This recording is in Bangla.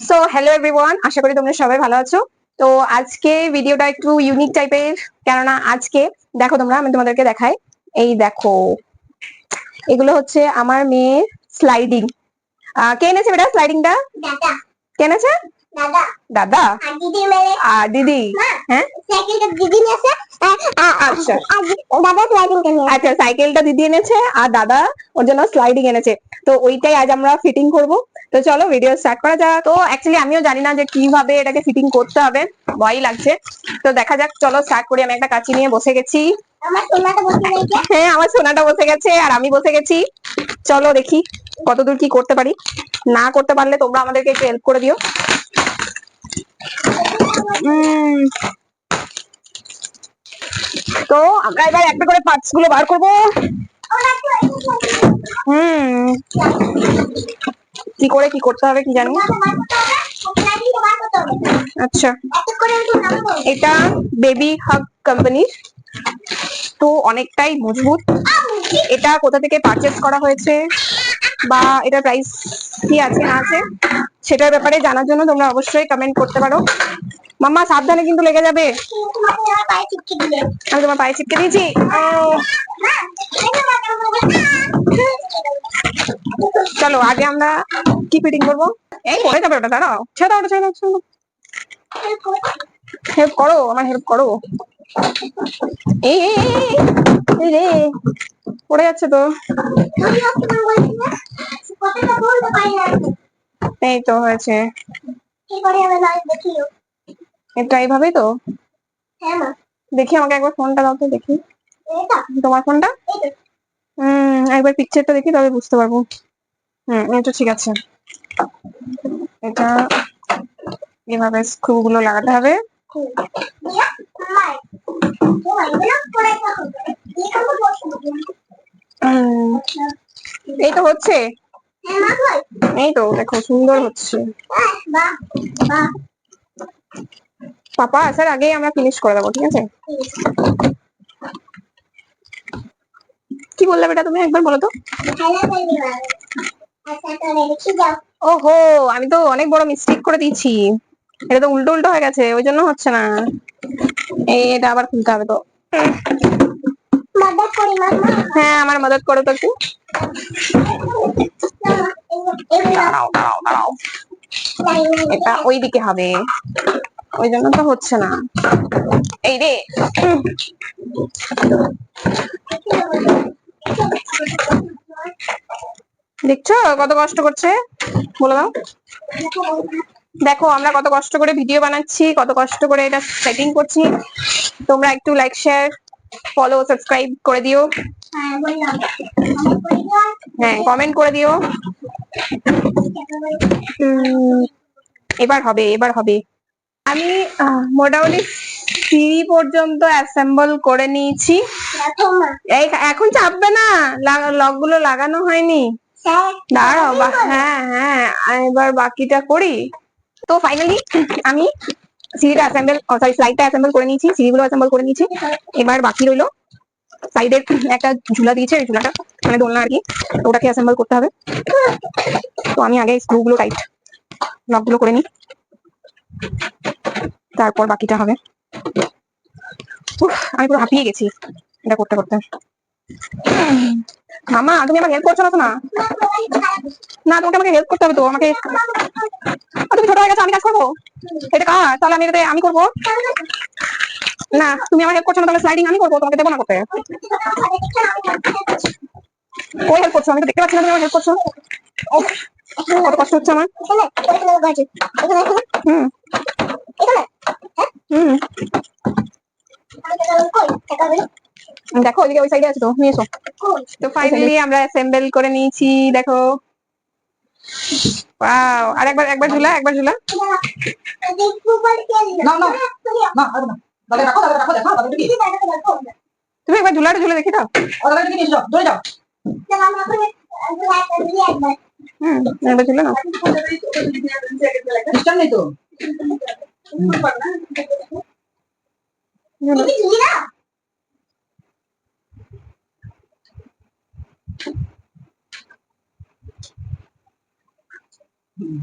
সো হ্যালো এভরিওয়ান আশা করি তোমরা সবাই ভালো আছো। তো আজকে ভিডিওটা একটু ইউনিক টাইপের কেননা আজকে দেখো তোমরা আমি তোমাদেরকে দেখাই। এই দেখো এগুলো হচ্ছে আমার মেয়ের স্লাইডিং কে এনেছে বেটা স্লাইডিংটা দাদা। কে এনেছে? দাদা। দাদা? আর দিদি মেরে আর দিদি? হ্যাঁ? সাইকেলটা দিদি নিয়েছে। আচ্ছা। দাদা স্লাইডিংটা নিয়ে আচ্ছা সাইকেলটা দিদি এনেছে আর দাদা ওর জন্য স্লাইডিং এনেছে। তো ওইটাই আজ আমরা ফিটিং করব। তো চলো ভিডিও স্টার্ট করা যাক। তো অ্যাকচুয়ালি আমিও জানি না যে কীভাবে এটাকে ফিটিং করতে হবে। ভয় লাগছে। তো দেখা যাক চলো স্টার্ট করি। আমি একটা কাঁচি নিয়ে বসে গেছি। আমার সোনাটা বসে রয়েছে হ্যাঁ আমার সোনাটা বসে গেছে আর আমি বসে গেছি। চলো দেখি কতদূর কি করতে পারি। না করতে পারলে তোমরা আমাদেরকে একটু হেল্প করে দিও। তো আমরা এবার একটা করে পার্টসগুলো বার করব। হুম। কি করে, কি করতে হবে কি জানি। আচ্ছা। এটা বেবি হাগ কোম্পানির তো অনেকটাই মজবুত। এটা কোথা থেকে পারচেস করা হয়েছে বা এটার প্রাইস কি আছে, না আছে, সেটার ব্যাপারে জানার জন্য তোমরা অবশ্যই কমেন্ট করতে পারো। মাম্মা, সাবধানে কিন্তু লেগে যাবে। আমি তোমার পায়ে চিপকে দিয়েছি। চলো, আগে আমরা কি ফিটিং করব? এই, পরে যাবে ওটা, দাঁড়াও। ছেড়ে ওটা, ছেড়ে দাও হেল্প করো, আমার হেল্প করো। রে পড়ে যাচ্ছে তো। এই তো, হয়েছে। এটা এইভাবেই তো? হ্যাঁ দেখি আমাকে একবার ফোনটা দাও তো দেখি। তোমার ফোনটা? হুম একবার পিকচারটা দেখি তবে বুঝতে পারব। হুম এটা ঠিক আছে। এটা এভাবে স্ক্রু গুলো লাগাতে হবে। এই তো হচ্ছে? এই তো দেখো সুন্দর হচ্ছে। পাপা, আসার আগেই আমরা ফিনিশ করে দেবো, ঠিক আছে? কি বললে বেটা তুমি একবার বলো তো? ওহো, আমি তো অনেক বড় মিস্টেক করে দিয়েছি। এটা তো উল্টো উল্টো হয়ে গেছে, ওই জন্য হচ্ছে না। এটা আবার খুলতে হবে তো। হ্যাঁ আমার মদত করো তো একটু। এটা ওই দিকে হবে। ওই জন্য তো হচ্ছে না। এই রে। দেখছ কত কষ্ট করছে? বলে দাও। দেখো, আমরা কত কষ্ট করে ভিডিও বানাচ্ছি, কত কষ্ট করে এটা সেটিং করছি। তোমরা একটু লাইক শেয়ার ফলো সাবস্ক্রাইব করে দিও। হ্যাঁ কমেন্ট করে দিও। এবার হবে এবার হবে। আমি মোটামুটি সিঁড়ি পর্যন্ত অ্যাসেম্বল করে নিয়েছি। এই এখন চাপবে না। লকগুলো লাগানো হয়নি। দাঁড়াও হ্যাঁ হ্যাঁ এবার বাকিটা করি। তো ফাইনালি আমি সিঁড়িটা অ্যাসেম্বল সরি স্লাইডটা অ্যাসেম্বল করে নিয়েছি সিঁড়িগুলো অ্যাসেম্বল করে নিয়েছি। এবার বাকি রইল সাইডের একটা ঝুলা দিয়েছে ওই ঝুলাটা মানে দোলনা আর কি ওটাকে অ্যাসেম্বল করতে হবে। তো আমি আগে স্ক্রু গুলো টাইট লকগুলো করে নিই। তারপর বাকিটা হবে। আমি পুরো হাঁপিয়ে গেছি এটা করতে করতে। মামা, তুমি আমার হেল্প করছ না তো না? না, তোমাকে আমাকে হেল্প করতে হবে তো, আমাকে তুমি ছোট হয়ে গেছো, আমি কাজ করব? এটা কাজ তাহলে আমি এটাতে আমি করব? না, তুমি আমার হেল্প করছ না, তাহলে স্লাইডিং আমি করব, তোমাকে দেবো না করতে। ওই হেল্প করছ, আমি তো দেখতে পাচ্ছি না তুমি আমার হেল্প করছ। ও কত কষ্ট হচ্ছে আমার। হুম। দেখো ওইদিকে ওই সাইডে আছে তো নিয়ে এসো। তো ফাইনালি আমরা অ্যাসেম্বল করে নিয়েছি দেখো। ওয়াও আর একবার একবার ঝুলা একবার ঝুলা। না, না। না দাদা রাখো দাদা রাখো দেখো দাদা তুমি একবার ঝুলাটা ঝুলে দেখি দাও। দাদা কি নিয়ে যাও। একবার ঝুলে না। নেই তো। ঝুলো। হুম।